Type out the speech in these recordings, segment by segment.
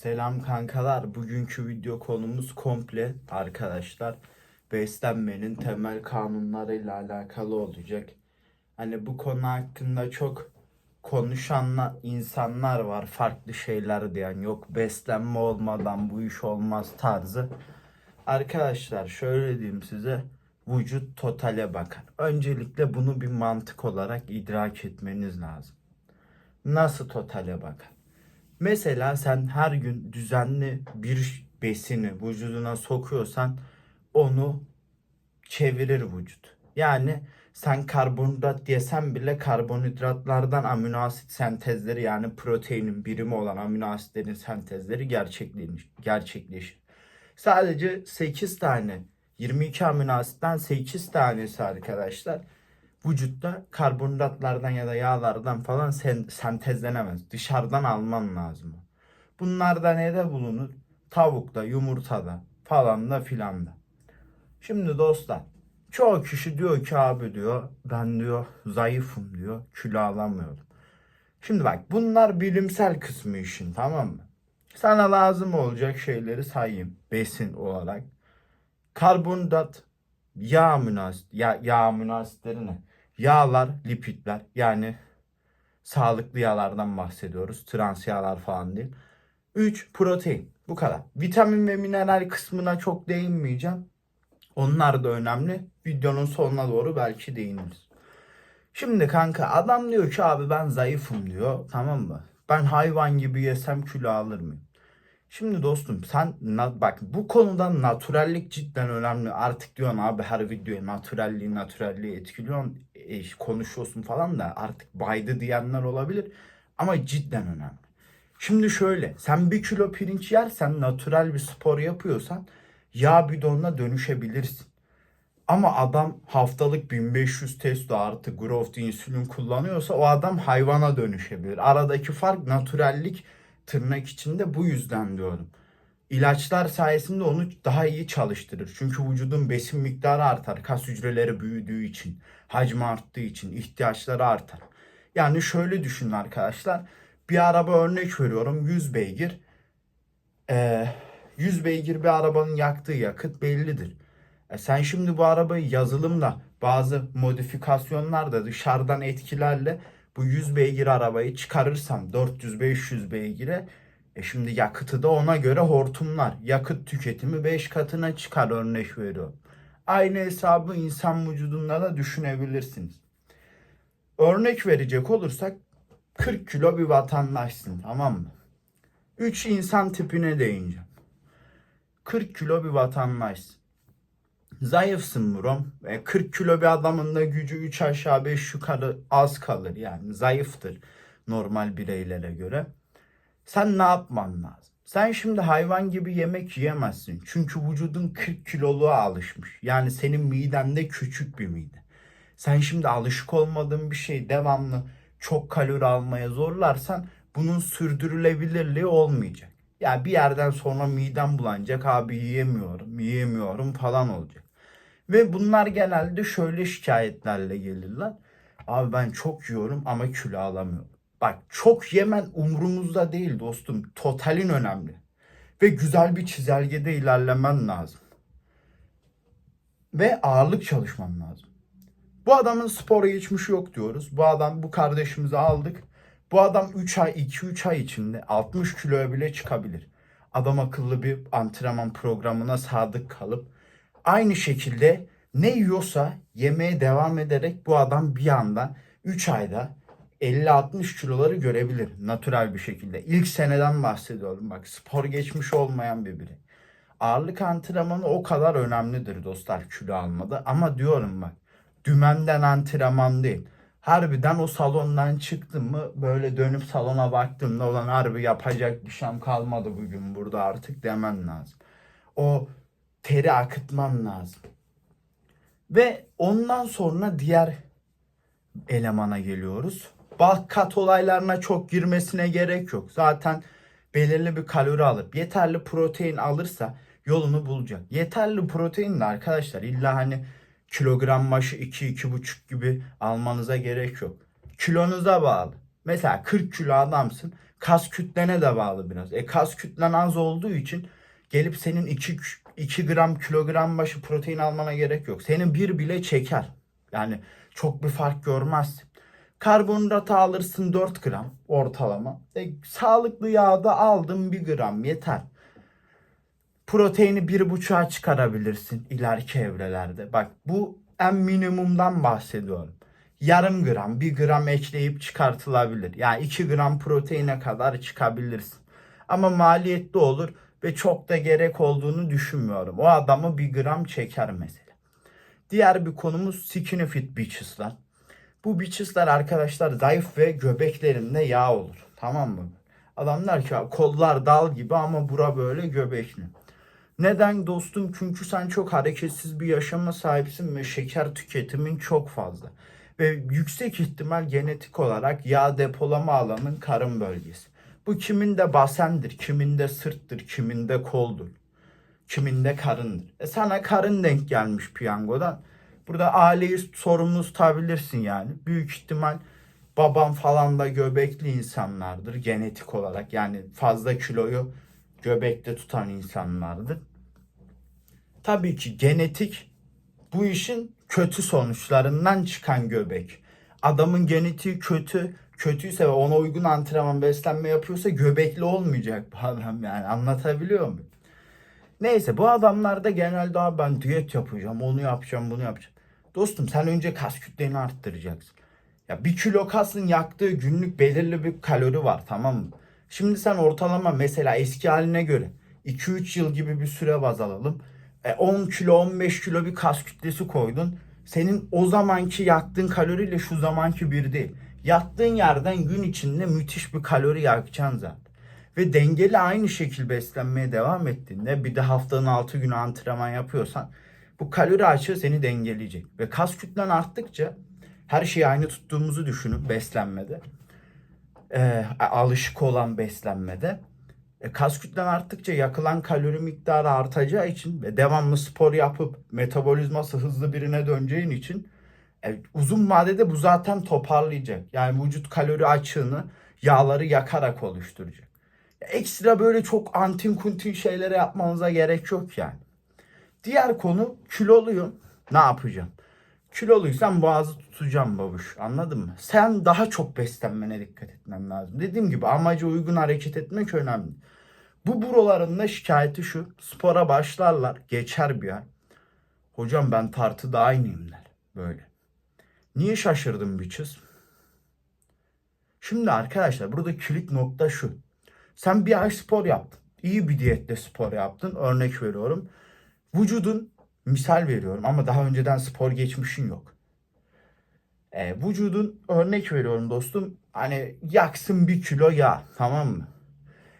Selam kankalar. Bugünkü video konumuz komple arkadaşlar. Beslenmenin temel kanunlarıyla alakalı olacak. Hani bu konu hakkında çok konuşan insanlar var. Farklı şeyler diyen yok beslenme olmadan bu iş olmaz tarzı. Arkadaşlar şöyle diyeyim size. Vücut totale bakar. Öncelikle bunu bir mantık olarak idrak etmeniz lazım. Nasıl totale bakar? Mesela sen her gün düzenli bir besini vücuduna sokuyorsan onu çevirir vücut. Yani sen karbonhidrat yesen bile karbonhidratlardan amino asit sentezleri yani proteinin birimi olan amino asitlerin sentezleri gerçekleşir. Sadece 8 tane 22 amino asitten 8 tanesi arkadaşlar vücutta karbonhidratlardan ya da yağlardan falan sen, sentezlenemez. Dışarıdan alman lazım. o. Bunlar da nede bulunur? Tavukta, yumurtada falan da filan da. Şimdi dostlar çoğu kişi diyor ki abi diyor ben diyor zayıfım diyor kilo alamıyorum. Şimdi bak bunlar bilimsel kısmı işin tamam mı? Sana lazım olacak şeyleri sayayım besin olarak. Karbonhidrat, yağ amino asit, ya, yağ amino asitleri ne? Yağlar, lipidler yani sağlıklı yağlardan bahsediyoruz. Trans yağlar falan değil. 3. Protein. Bu kadar. Vitamin ve mineral kısmına çok değinmeyeceğim. Onlar da önemli. Videonun sonuna doğru belki değiniriz. Şimdi kanka adam diyor ki abi ben zayıfım diyor. Tamam mı? Ben hayvan gibi yesem kilo alır mıyım? Şimdi dostum sen bak bu konuda naturallik cidden önemli. Artık diyorsun abi her videoya naturalliği naturalliği etkiliyorsun e, konuşuyorsun falan da artık baydı diyenler olabilir. Ama cidden önemli. Şimdi şöyle sen bir kilo pirinç yersen natural bir spor yapıyorsan yağ bidonuna dönüşebilirsin. Ama adam haftalık 1500 testo artı growth insülin kullanıyorsa o adam hayvana dönüşebilir. Aradaki fark naturallik tırnak içinde bu yüzden diyorum. İlaçlar sayesinde onu daha iyi çalıştırır. Çünkü vücudun besin miktarı artar. Kas hücreleri büyüdüğü için, hacmi arttığı için ihtiyaçları artar. Yani şöyle düşünün arkadaşlar. Bir araba örnek veriyorum 100 beygir. Ee, 100 beygir bir arabanın yaktığı yakıt bellidir. E sen şimdi bu arabayı yazılımla bazı modifikasyonlarda dışarıdan etkilerle bu 100 beygir arabayı çıkarırsan 400-500 beygire e şimdi yakıtı da ona göre hortumlar. Yakıt tüketimi 5 katına çıkar örnek veriyorum. Aynı hesabı insan vücudunda da düşünebilirsiniz. Örnek verecek olursak 40 kilo bir vatandaşsın tamam mı? 3 insan tipine değineceğim. 40 kilo bir vatandaşsın. Zayıfsın. E, 40 kilo bir adamın da gücü 3 aşağı 5 yukarı az kalır yani zayıftır normal bireylere göre. Sen ne yapman lazım? Sen şimdi hayvan gibi yemek yiyemezsin. Çünkü vücudun 40 kiloluğa alışmış. Yani senin midende küçük bir mide. Sen şimdi alışık olmadığın bir şey devamlı çok kalori almaya zorlarsan bunun sürdürülebilirliği olmayacak. Ya bir yerden sonra midem bulanacak abi yiyemiyorum, yiyemiyorum falan olacak. Ve bunlar genelde şöyle şikayetlerle gelirler. Abi ben çok yiyorum ama kilo alamıyorum. Bak çok yemen umurumuzda değil dostum. Totalin önemli. Ve güzel bir çizelgede ilerlemen lazım. Ve ağırlık çalışman lazım. Bu adamın spora geçmişi yok diyoruz. Bu adam bu kardeşimizi aldık. Bu adam 3 ay 2-3 ay içinde 60 kiloya bile çıkabilir. Adam akıllı bir antrenman programına sadık kalıp aynı şekilde ne yiyorsa yemeye devam ederek bu adam bir anda 3 ayda 50-60 kiloları görebilir natürel bir şekilde. İlk seneden bahsediyorum bak spor geçmiş olmayan bir biri. Ağırlık antrenmanı o kadar önemlidir dostlar kilo almada ama diyorum bak dümenden antrenman değil. Harbiden o salondan çıktım mı böyle dönüp salona baktığımda olan harbi yapacak bir şeyim kalmadı bugün burada artık demen lazım. O teri akıtman lazım. Ve ondan sonra diğer elemana geliyoruz. Bulk kat olaylarına çok girmesine gerek yok. Zaten belirli bir kalori alıp yeterli protein alırsa yolunu bulacak. Yeterli protein de arkadaşlar illa hani kilogram başı 2-2,5 gibi almanıza gerek yok. Kilonuza bağlı. Mesela 40 kilo adamsın. kas kütlene de bağlı biraz. E kas kütlen az olduğu için gelip senin 2 2 gram kilogram başı protein almana gerek yok. Senin bir bile çeker. Yani çok bir fark görmezsin. Karbonhidratı alırsın 4 gram ortalama. E, sağlıklı yağda aldın 1 gram yeter. Proteini bir buçuğa çıkarabilirsin ileriki evrelerde. Bak bu en minimumdan bahsediyorum. Yarım gram, bir gram ekleyip çıkartılabilir. Yani 2 gram proteine kadar çıkabilirsin. Ama maliyetli olur ve çok da gerek olduğunu düşünmüyorum. O adamı bir gram çeker mesela. Diğer bir konumuz skinny fit bitches'lar. Bu bitches'lar arkadaşlar zayıf ve göbeklerinde yağ olur. Tamam mı? Adamlar ki kollar dal gibi ama bura böyle göbekli. Neden dostum? Çünkü sen çok hareketsiz bir yaşama sahipsin ve şeker tüketimin çok fazla. Ve yüksek ihtimal genetik olarak yağ depolama alanın karın bölgesi. Bu kiminde basendir, kiminde sırttır, kiminde koldur, kiminde karındır. E sana karın denk gelmiş piyangodan. Burada aileyi sorumlu tutabilirsin yani. Büyük ihtimal babam falan da göbekli insanlardır genetik olarak. Yani fazla kiloyu göbekte tutan insanlardır. Tabii ki genetik bu işin kötü sonuçlarından çıkan göbek. Adamın genetiği kötü, kötüyse ve ona uygun antrenman beslenme yapıyorsa göbekli olmayacak bu adam yani anlatabiliyor muyum? Neyse bu adamlarda genelde abi ben diyet yapacağım, onu yapacağım, bunu yapacağım. Dostum sen önce kas kütleni arttıracaksın. Ya bir kilo kasın yaktığı günlük belirli bir kalori var tamam mı? Şimdi sen ortalama mesela eski haline göre 2-3 yıl gibi bir süre baz alalım. E, 10 kilo 15 kilo bir kas kütlesi koydun. Senin o zamanki yaktığın kaloriyle şu zamanki bir değil. Yattığın yerden gün içinde müthiş bir kalori yakacaksın zaten. Ve dengeli aynı şekil beslenmeye devam ettiğinde bir de haftanın 6 günü antrenman yapıyorsan bu kalori açığı seni dengeleyecek. Ve kas kütlen arttıkça her şeyi aynı tuttuğumuzu düşünün beslenmede. E, alışık olan beslenmede. E, kas kütlen arttıkça yakılan kalori miktarı artacağı için ve devamlı spor yapıp metabolizması hızlı birine döneceğin için e, uzun vadede bu zaten toparlayacak. Yani vücut kalori açığını yağları yakarak oluşturacak. Ekstra böyle çok antin kuntin şeylere yapmanıza gerek yok yani. Diğer konu kiloluyum. Ne yapacağım? Kiloluysan boğazı tutacağım babuş. Anladın mı? Sen daha çok beslenmene dikkat etmen lazım. Dediğim gibi amaca uygun hareket etmek önemli. Bu buralarında şikayeti şu. Spora başlarlar. Geçer bir ay. Hocam ben tartıda aynıyım der. Böyle. Niye şaşırdım biçiz? Şimdi arkadaşlar burada kilit nokta şu. Sen bir ay spor yaptın. İyi bir diyette spor yaptın. Örnek veriyorum. Vücudun misal veriyorum ama daha önceden spor geçmişin yok. E, vücudun örnek veriyorum dostum. Hani yaksın bir kilo yağ tamam mı?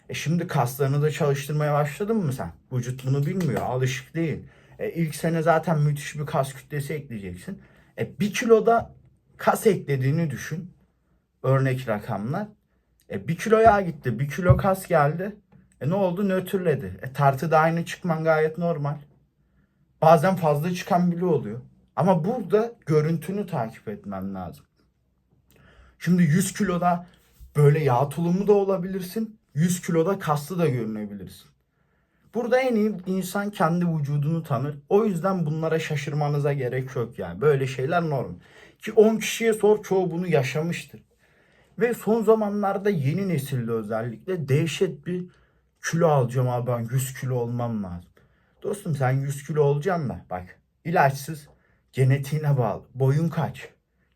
E şimdi kaslarını da çalıştırmaya başladın mı sen? Vücut bunu bilmiyor. Alışık değil. E, ilk sene zaten müthiş bir kas kütlesi ekleyeceksin. E, bir kiloda kas eklediğini düşün. Örnek rakamlar. E, bir kilo yağ gitti. Bir kilo kas geldi. E ne oldu? Nötrledi. E tartıda aynı çıkman gayet normal. Bazen fazla çıkan bile oluyor. Ama burada görüntünü takip etmen lazım. Şimdi 100 kiloda böyle yağ tulumu da olabilirsin. 100 kiloda kaslı da görünebilirsin. Burada en iyi insan kendi vücudunu tanır. O yüzden bunlara şaşırmanıza gerek yok yani. Böyle şeyler normal. Ki 10 kişiye sor çoğu bunu yaşamıştır. Ve son zamanlarda yeni nesilde özellikle dehşet bir kilo alacağım abi ben 100 kilo olmam lazım. Dostum sen 100 kilo olacaksın da bak ilaçsız genetiğine bağlı. Boyun kaç?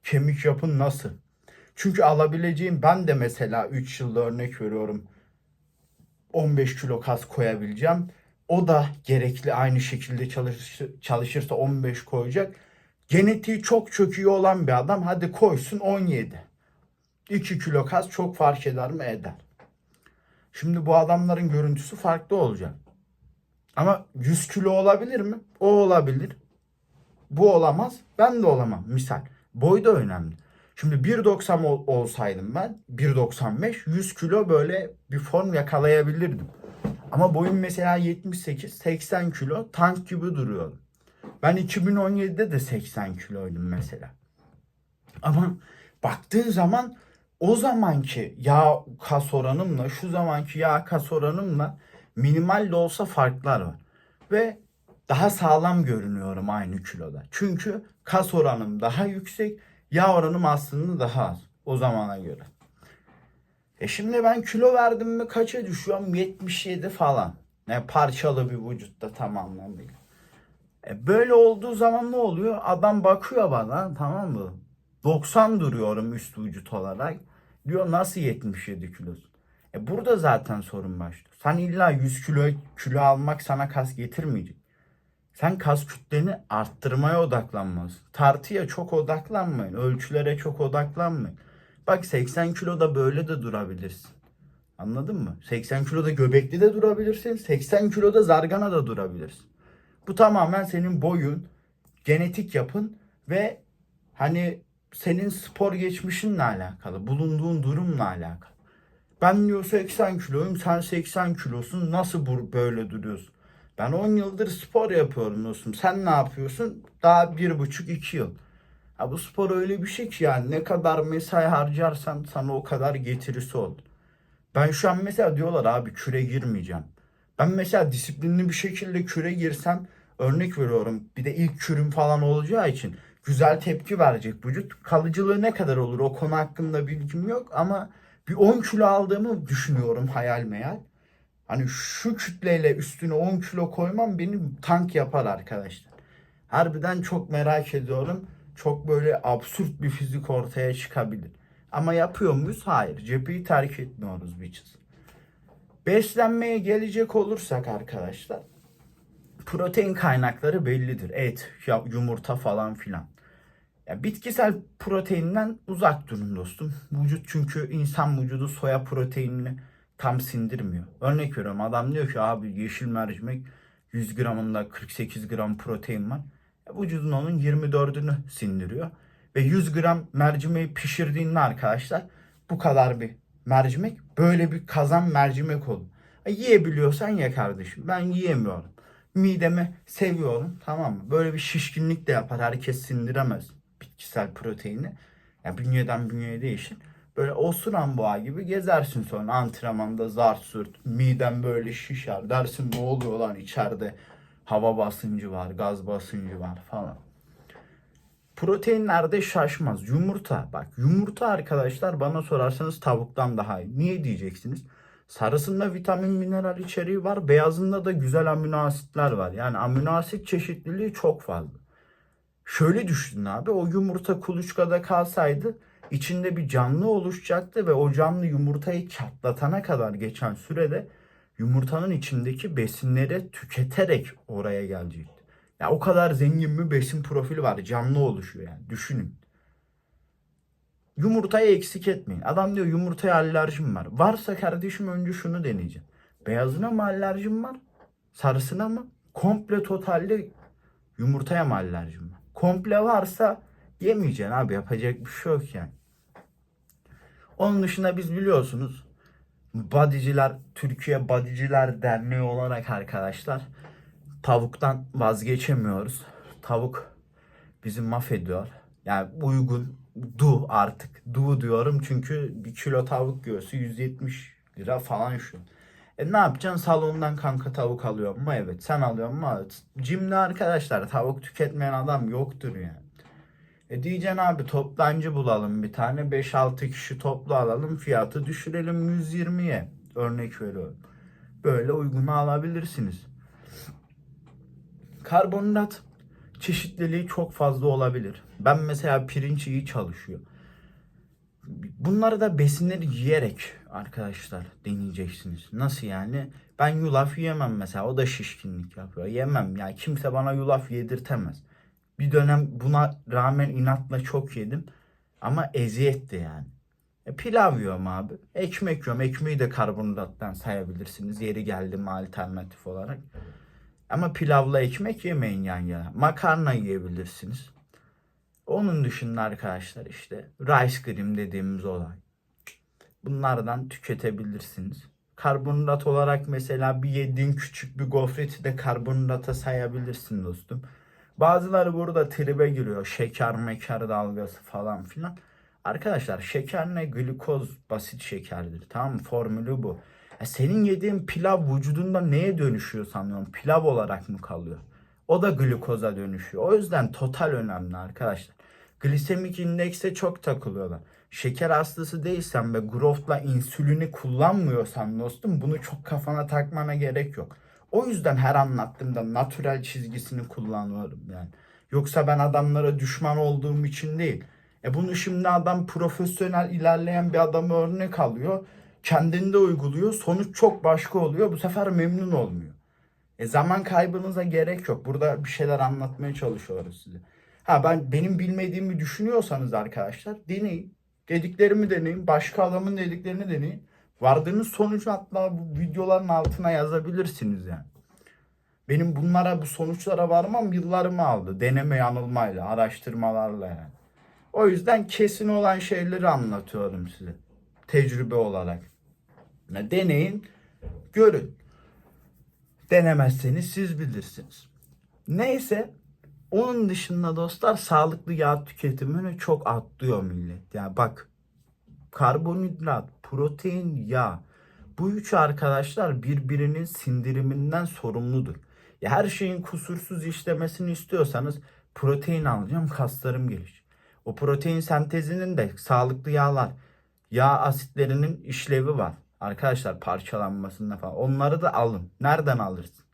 Kemik yapın nasıl? Çünkü alabileceğim ben de mesela 3 yılda örnek veriyorum 15 kilo kas koyabileceğim. O da gerekli aynı şekilde çalış, çalışırsa 15 koyacak. Genetiği çok iyi olan bir adam hadi koysun 17. 2 kilo kas çok fark eder mi? Eder. Şimdi bu adamların görüntüsü farklı olacak. Ama 100 kilo olabilir mi? O olabilir. Bu olamaz. Ben de olamam. Misal. Boy da önemli. Şimdi 1.90 ol, olsaydım ben 1.95 100 kilo böyle bir form yakalayabilirdim. Ama boyum mesela 78 80 kilo tank gibi duruyordu. Ben 2017'de de 80 kiloydum mesela. Ama baktığın zaman o zamanki yağ kas oranımla şu zamanki yağ kas oranımla minimal de olsa farklar var. Ve daha sağlam görünüyorum aynı kiloda. Çünkü kas oranım daha yüksek, yağ oranım aslında daha az o zamana göre. E şimdi ben kilo verdim mi kaça düşüyorum? 77 falan. Ne parçalı bir vücutta tam anlamıyla. E böyle olduğu zaman ne oluyor? Adam bakıyor bana tamam mı? 90 duruyorum üst vücut olarak. Diyor nasıl 77 kilosun? E burada zaten sorun başlıyor. Sen illa 100 kilo kilo almak sana kas getirmeyecek. Sen kas kütleni arttırmaya odaklanmalısın. Tartıya çok odaklanmayın. Ölçülere çok odaklanmayın. Bak 80 kiloda böyle de durabilirsin. Anladın mı? 80 kiloda göbekli de durabilirsin. 80 kiloda zargana da durabilirsin. Bu tamamen senin boyun, genetik yapın ve hani senin spor geçmişinle alakalı, bulunduğun durumla alakalı. Ben diyor 80 kiloyum, sen 80 kilosun. Nasıl bu böyle duruyorsun? Ben 10 yıldır spor yapıyorum dostum. Sen ne yapıyorsun? Daha bir buçuk iki yıl. Ha bu spor öyle bir şey ki yani ne kadar mesai harcarsan sana o kadar getirisi olur. Ben şu an mesela diyorlar abi küre girmeyeceğim. Ben mesela disiplinli bir şekilde küre girsem örnek veriyorum bir de ilk kürüm falan olacağı için güzel tepki verecek vücut. Kalıcılığı ne kadar olur o konu hakkında bilgim yok ama bir 10 kilo aldığımı düşünüyorum hayal meyal. Hani şu kütleyle üstüne 10 kilo koymam beni tank yapar arkadaşlar. Harbiden çok merak ediyorum. Çok böyle absürt bir fizik ortaya çıkabilir. Ama yapıyor muyuz? Hayır. Cepheyi terk etmiyoruz bitches. Beslenmeye gelecek olursak arkadaşlar protein kaynakları bellidir. Et, yumurta falan filan. Ya bitkisel proteinden uzak durun dostum. Vücut çünkü insan vücudu soya proteinini tam sindirmiyor. Örnek veriyorum adam diyor ki abi yeşil mercimek 100 gramında 48 gram protein var. E, vücudun onun 24'ünü sindiriyor. Ve 100 gram mercimeği pişirdiğinde arkadaşlar bu kadar bir mercimek böyle bir kazan mercimek olur. Yiyebiliyorsan ye kardeşim. Ben yiyemiyorum. Midemi seviyorum tamam mı? Böyle bir şişkinlik de yapar. Herkes sindiremez bitkisel proteini. Ya bünyeden bünyeye değişir. Böyle osuran boğa gibi gezersin sonra antrenmanda zart sürt. Miden böyle şişer. Dersin ne oluyor lan içeride hava basıncı var, gaz basıncı var falan. Proteinlerde şaşmaz. Yumurta bak yumurta arkadaşlar bana sorarsanız tavuktan daha iyi. Niye diyeceksiniz? Sarısında vitamin mineral içeriği var. Beyazında da güzel amino asitler var. Yani amino asit çeşitliliği çok fazla. Şöyle düşünün abi o yumurta kuluçkada kalsaydı içinde bir canlı oluşacaktı ve o canlı yumurtayı çatlatana kadar geçen sürede yumurtanın içindeki besinleri tüketerek oraya gelecekti. Ya o kadar zengin bir besin profili var. Canlı oluşuyor yani. Düşünün. Yumurtayı eksik etmeyin. Adam diyor yumurtaya alerjim var. Varsa kardeşim önce şunu deneyeceğim. Beyazına mı alerjim var? Sarısına mı? Komple totalde yumurtaya mı alerjim var? Komple varsa yemeyeceksin abi. Yapacak bir şey yok yani. Onun dışında biz biliyorsunuz Bodyciler, Türkiye Bodyciler Derneği olarak arkadaşlar tavuktan vazgeçemiyoruz. Tavuk bizi mahvediyor. Yani uygun du artık. Du diyorum çünkü bir kilo tavuk göğsü 170 lira falan şu. E ne yapacaksın? Salondan kanka tavuk alıyor mu? Evet. Sen alıyor mu? Evet. Cimde arkadaşlar tavuk tüketmeyen adam yoktur yani. E diyeceksin abi toplancı bulalım bir tane 5-6 kişi toplu alalım fiyatı düşürelim 120'ye örnek veriyorum. Böyle uygunu alabilirsiniz. Karbonhidrat çeşitliliği çok fazla olabilir. Ben mesela pirinç iyi çalışıyor. Bunları da besinleri yiyerek arkadaşlar deneyeceksiniz. Nasıl yani? Ben yulaf yiyemem mesela. O da şişkinlik yapıyor. Yemem. Yani kimse bana yulaf yedirtemez. Bir dönem buna rağmen inatla çok yedim. Ama eziyetti yani. E, pilav yiyorum abi. Ekmek yiyorum. Ekmeği de karbonhidrattan sayabilirsiniz. Yeri geldi mi alternatif olarak. Ama pilavla ekmek yemeyin yan yana. Makarna yiyebilirsiniz. Onun dışında arkadaşlar işte rice cream dediğimiz olay. Bunlardan tüketebilirsiniz. Karbonhidrat olarak mesela bir yediğin küçük bir gofreti de karbonhidrata sayabilirsin dostum. Bazıları burada tribe giriyor. Şeker mekar dalgası falan filan. Arkadaşlar şeker ne? Glikoz basit şekerdir. Tamam mı? Formülü bu. Ya senin yediğin pilav vücudunda neye dönüşüyor sanıyorum? Pilav olarak mı kalıyor? O da glikoza dönüşüyor. O yüzden total önemli arkadaşlar. Glisemik indekse çok takılıyorlar. Şeker hastası değilsen ve growth'la insülini kullanmıyorsan dostum bunu çok kafana takmana gerek yok. O yüzden her anlattığımda natürel çizgisini kullanıyorum yani. Yoksa ben adamlara düşman olduğum için değil. E bunu şimdi adam profesyonel ilerleyen bir adamı örnek alıyor. Kendinde uyguluyor. Sonuç çok başka oluyor. Bu sefer memnun olmuyor. E zaman kaybınıza gerek yok. Burada bir şeyler anlatmaya çalışıyoruz size. Ha ben benim bilmediğimi düşünüyorsanız arkadaşlar deneyin. Dediklerimi deneyin. Başka adamın dediklerini deneyin. Vardığınız sonucu hatta bu videoların altına yazabilirsiniz yani. Benim bunlara bu sonuçlara varmam yıllarımı aldı. Deneme yanılmayla, araştırmalarla yani. O yüzden kesin olan şeyleri anlatıyorum size. Tecrübe olarak. Deneyin, görün. Denemezseniz siz bilirsiniz. Neyse onun dışında dostlar sağlıklı yağ tüketimini çok atlıyor millet. Yani bak karbonhidrat, protein, yağ bu üç arkadaşlar birbirinin sindiriminden sorumludur. Ya her şeyin kusursuz işlemesini istiyorsanız protein alacağım kaslarım gelişecek. O protein sentezinin de sağlıklı yağlar, yağ asitlerinin işlevi var. Arkadaşlar parçalanmasında falan. Onları da alın. Nereden alırsın?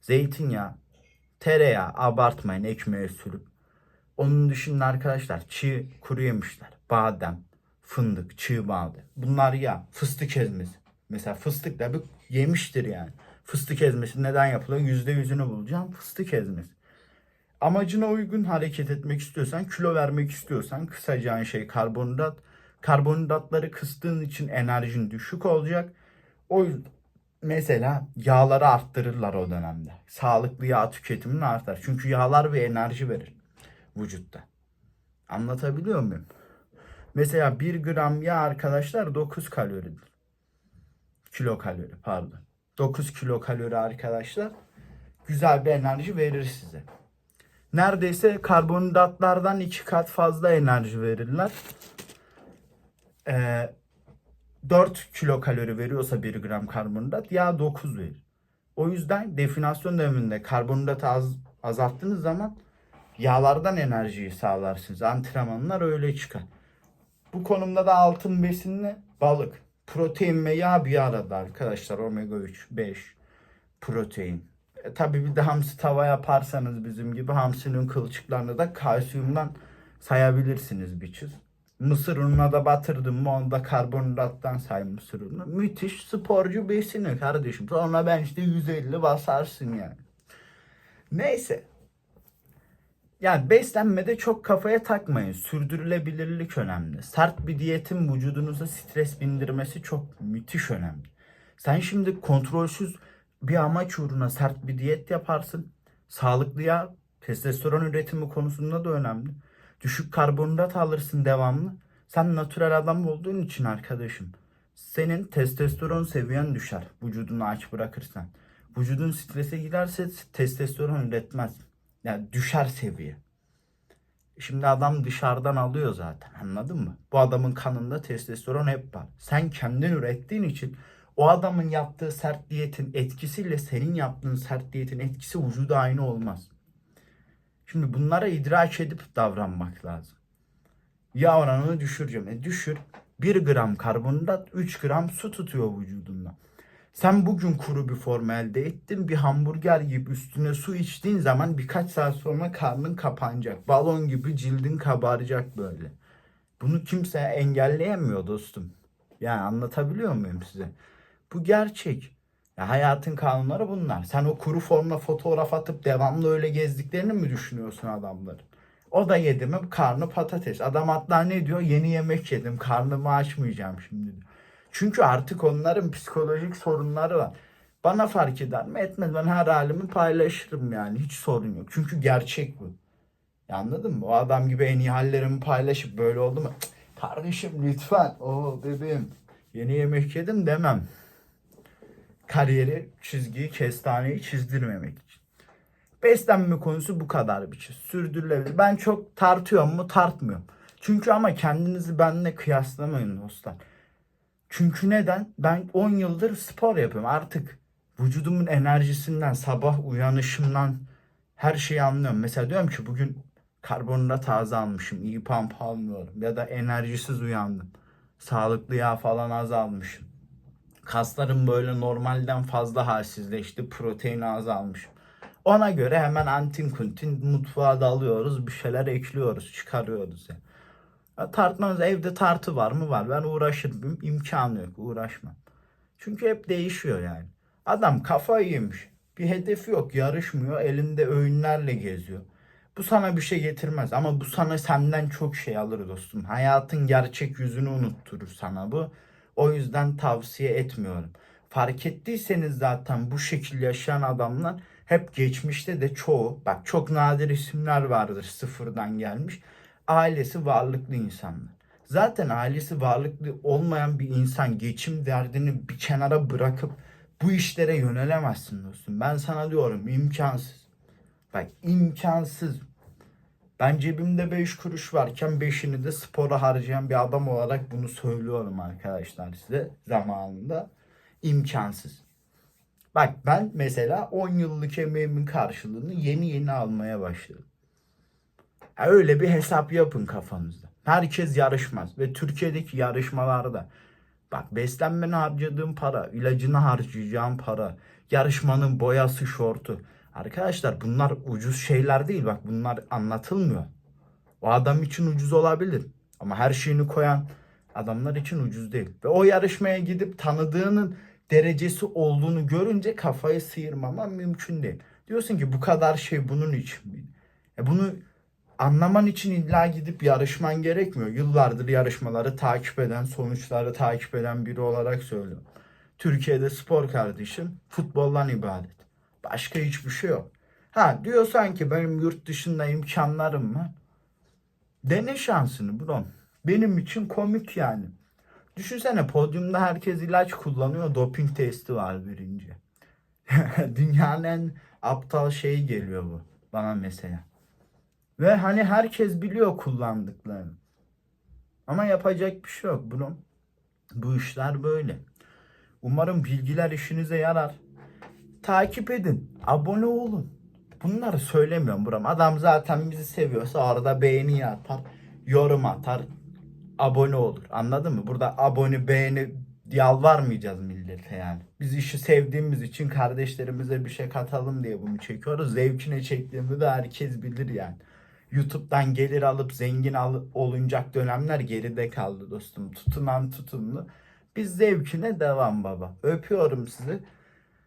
Zeytinyağı, tereyağı abartmayın ekmeğe sürüp. Onun dışında arkadaşlar çiğ kuru yemişler, badem, fındık, çiğ badem. Bunlar ya fıstık ezmesi. Mesela fıstık da bir yemiştir yani. Fıstık ezmesi neden yapılıyor? Yüzde yüzünü bulacağım. Fıstık ezmesi. Amacına uygun hareket etmek istiyorsan, kilo vermek istiyorsan kısacağın şey karbonhidrat. Karbonhidratları kıstığın için enerjin düşük olacak. O mesela yağları arttırırlar o dönemde. Sağlıklı yağ tüketimini artar. Çünkü yağlar bir enerji verir vücutta. Anlatabiliyor muyum? Mesela 1 gram yağ arkadaşlar 9 kaloridir. Kilo kalori pardon. 9 kilo kalori arkadaşlar güzel bir enerji verir size. Neredeyse karbonhidratlardan iki kat fazla enerji verirler. Ee, 4 kilo kalori veriyorsa 1 gram karbonhidrat yağ 9 verir. O yüzden definasyon döneminde karbonhidratı az, azalttığınız zaman yağlardan enerjiyi sağlarsınız. Antrenmanlar öyle çıkar. Bu konumda da altın besinli balık, protein ve yağ bir arada arkadaşlar. Omega 3, 5, protein. E, tabii bir de hamsi tava yaparsanız bizim gibi hamsinin kılçıklarını da kalsiyumdan sayabilirsiniz bir çiz. Mısır ununa da batırdım mı onu da karbonhidrattan say mısır ununu. Müthiş sporcu besini kardeşim. Sonra ben işte 150 basarsın yani. Neyse. Yani beslenmede çok kafaya takmayın. Sürdürülebilirlik önemli. Sert bir diyetin vücudunuza stres bindirmesi çok müthiş önemli. Sen şimdi kontrolsüz bir amaç uğruna sert bir diyet yaparsın. Sağlıklıya testosteron üretimi konusunda da önemli. Düşük karbonhidrat alırsın devamlı. Sen natürel adam olduğun için arkadaşım. Senin testosteron seviyen düşer. Vücudunu aç bırakırsan. Vücudun strese girerse testosteron üretmez. Yani düşer seviye. Şimdi adam dışarıdan alıyor zaten anladın mı? Bu adamın kanında testosteron hep var. Sen kendin ürettiğin için o adamın yaptığı sert diyetin etkisiyle senin yaptığın sert diyetin etkisi vücuda aynı olmaz. Şimdi bunlara idrak edip davranmak lazım. Yağ oranını düşüreceğim. E düşür. 1 gram karbonhidrat 3 gram su tutuyor vücudunda. Sen bugün kuru bir form elde ettin. Bir hamburger gibi üstüne su içtiğin zaman birkaç saat sonra karnın kapanacak. Balon gibi cildin kabaracak böyle. Bunu kimse engelleyemiyor dostum. Yani anlatabiliyor muyum size? Bu gerçek. Ya hayatın kanunları bunlar. Sen o kuru formla fotoğraf atıp devamlı öyle gezdiklerini mi düşünüyorsun adamların? O da yedi mi karnı patates. Adam hatta ne diyor? Yeni yemek yedim. Karnımı açmayacağım şimdi. Çünkü artık onların psikolojik sorunları var. Bana fark eder mi? Etmez. Ben her halimi paylaşırım yani. Hiç sorun yok. Çünkü gerçek bu. Ya anladın mı? O adam gibi en iyi hallerimi paylaşıp böyle oldu mu? Cık, Kardeşim lütfen. O bebeğim. Yeni yemek yedim demem. Kariyeri, çizgiyi, kestaneyi çizdirmemek için. Beslenme konusu bu kadar bir şey. Sürdürülebilir. Ben çok tartıyorum mu? Tartmıyorum. Çünkü ama kendinizi benimle kıyaslamayın dostlar. Çünkü neden? Ben 10 yıldır spor yapıyorum. Artık vücudumun enerjisinden, sabah uyanışımdan her şeyi anlıyorum. Mesela diyorum ki bugün karbonhidrat az almışım. iyi pump almıyorum. Ya da enerjisiz uyandım. Sağlıklı yağ falan az almışım. Kaslarım böyle normalden fazla halsizleşti. Protein az almışım. Ona göre hemen antin kuntin mutfağa dalıyoruz. Bir şeyler ekliyoruz, çıkarıyoruz yani. Ya Tartmanız evde tartı var mı? Var. Ben uğraşırım. imkanı yok. Uğraşmam. Çünkü hep değişiyor yani. Adam kafayı yemiş. Bir hedefi yok. Yarışmıyor. Elinde öğünlerle geziyor. Bu sana bir şey getirmez. Ama bu sana senden çok şey alır dostum. Hayatın gerçek yüzünü unutturur sana bu. O yüzden tavsiye etmiyorum. Fark ettiyseniz zaten bu şekil yaşayan adamlar hep geçmişte de çoğu, bak çok nadir isimler vardır sıfırdan gelmiş. Ailesi varlıklı insanlar. Zaten ailesi varlıklı olmayan bir insan geçim derdini bir kenara bırakıp bu işlere yönelemezsin dostum. Ben sana diyorum imkansız. Bak imkansız. Ben cebimde 5 kuruş varken 5'ini de spora harcayan bir adam olarak bunu söylüyorum arkadaşlar size zamanında. imkansız. Bak ben mesela 10 yıllık emeğimin karşılığını yeni yeni almaya başladım. Öyle bir hesap yapın kafanızda. Herkes yarışmaz ve Türkiye'deki yarışmalarda bak beslenmene harcadığım para, ilacını harcayacağım para, yarışmanın boyası, şortu. Arkadaşlar bunlar ucuz şeyler değil bak bunlar anlatılmıyor. O adam için ucuz olabilir ama her şeyini koyan adamlar için ucuz değil. Ve o yarışmaya gidip tanıdığının derecesi olduğunu görünce kafayı sıyırmaman mümkün değil. Diyorsun ki bu kadar şey bunun için mi? E bunu anlaman için illa gidip yarışman gerekmiyor. Yıllardır yarışmaları takip eden, sonuçları takip eden biri olarak söylüyorum. Türkiye'de spor kardeşim futboldan ibaret. Başka hiçbir şey yok. Ha diyorsan ki benim yurt dışında imkanlarım var. Dene şansını bro. Benim için komik yani. Düşünsene podyumda herkes ilaç kullanıyor. Doping testi var birinci. Dünyanın en aptal şeyi geliyor bu bana mesela. Ve hani herkes biliyor kullandıklarını. Ama yapacak bir şey yok bro. Bu işler böyle. Umarım bilgiler işinize yarar. Takip edin. Abone olun. Bunları söylemiyorum buram. Adam zaten bizi seviyorsa arada beğeni atar. Yorum atar. Abone olur. Anladın mı? Burada abone beğeni yalvarmayacağız millete yani. Biz işi sevdiğimiz için kardeşlerimize bir şey katalım diye bunu çekiyoruz. Zevkine çektiğimi de herkes bilir yani. YouTube'dan gelir alıp zengin al olunacak dönemler geride kaldı dostum. Tutunan tutumlu. Biz zevkine devam baba. Öpüyorum sizi.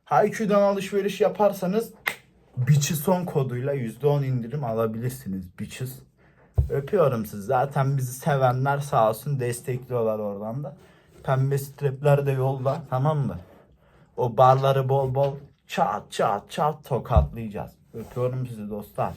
Hayku'dan alışveriş yaparsanız Biçison koduyla %10 indirim alabilirsiniz. Biçiz. Öpüyorum sizi. Zaten bizi sevenler sağ olsun destekliyorlar oradan da. Pembe stripler de yolda tamam mı? O barları bol bol çat çat çat tokatlayacağız. Öpüyorum sizi dostlar.